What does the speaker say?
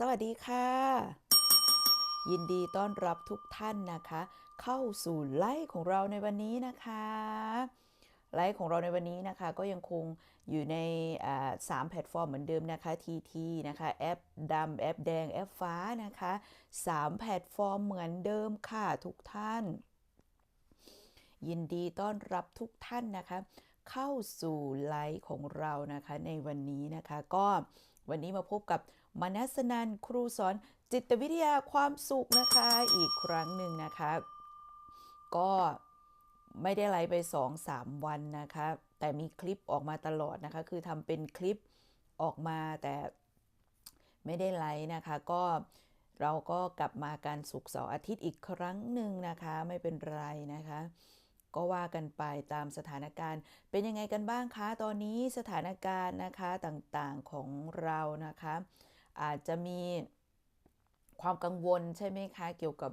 สวัสดีค่ะ ยินดีต้อนรับทุกท่านนะคะ เข้าสู่ไลฟ์ของเราในวันนี้นะคะ ไลฟ์ของเราในวันนี้นะคะ ก็ยังคงอยู่ในสามแพลตฟอร์มเหมือนเดิมนะคะ TT นะคะแอปดำแอปแดงแอปฟ้านะคะสามแพลตฟอร์มเหมือนเดิมค่ะทุกท่าน ยินดีต้อนรับทุกท่านนะคะ เข้าสู่ไลฟ์ของเรานะคะในวันนี้นะคะก็ วันนี้มาพบกับมนัสนันครูสอนจิตวิทยาความสุขนะคะอีกครั้งหนึ่งนะคะ ก็ไม่ได้ไลฟ์ไป 2-3 วันนะคะ แต่มีคลิปออกมาตลอดนะคะ คือทำเป็นคลิปออกมาแต่ไม่ได้ไลฟ์นะคะ ก็เราก็กลับมาการสุกเสาร์อาทิตย์อีกครั้งหนึ่งนะคะ ไม่เป็นไรนะคะ ก็ว่ากันไปตามสถานการณ์ เป็นยังไงกันบ้างคะ ตอนนี้สถานการณ์นะคะต่างๆของเรานะคะ อาจจะมีความกังวลใช่ไหมคะ เกี่ยวกับ